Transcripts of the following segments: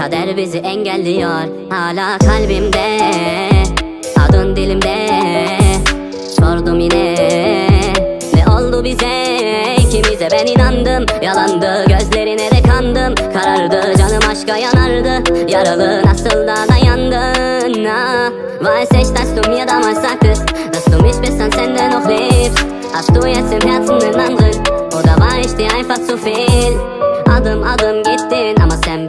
kader bizi engelliyor Hala kalbimde. Adın dilimde Sordum yine. Ne oldu bize? İkimize ben inandım. Yalandı gözlerine de kandım. Karardı canım aşka yanardı. Yaralı nasıl da dayandın? Ah. Weiß ich, dass du mir damals sagtest Dass du mich bis ans Ende noch liebst Hast du jetzt im Herzen den anderen Oder war ich einfach zu viel Adım adım gittin Ama sen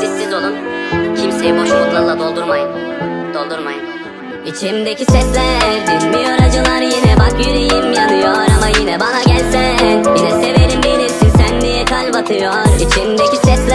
Siz siz olun, kimseyi boş umutlarla doldurmayın, doldurmayın. İçimdeki sesler dinmiyor acılar yine bak yüreğim yanıyor. Ama yine bana gelsen Yine severim bilirsin sen diye kalp atıyor. İçimdeki sesler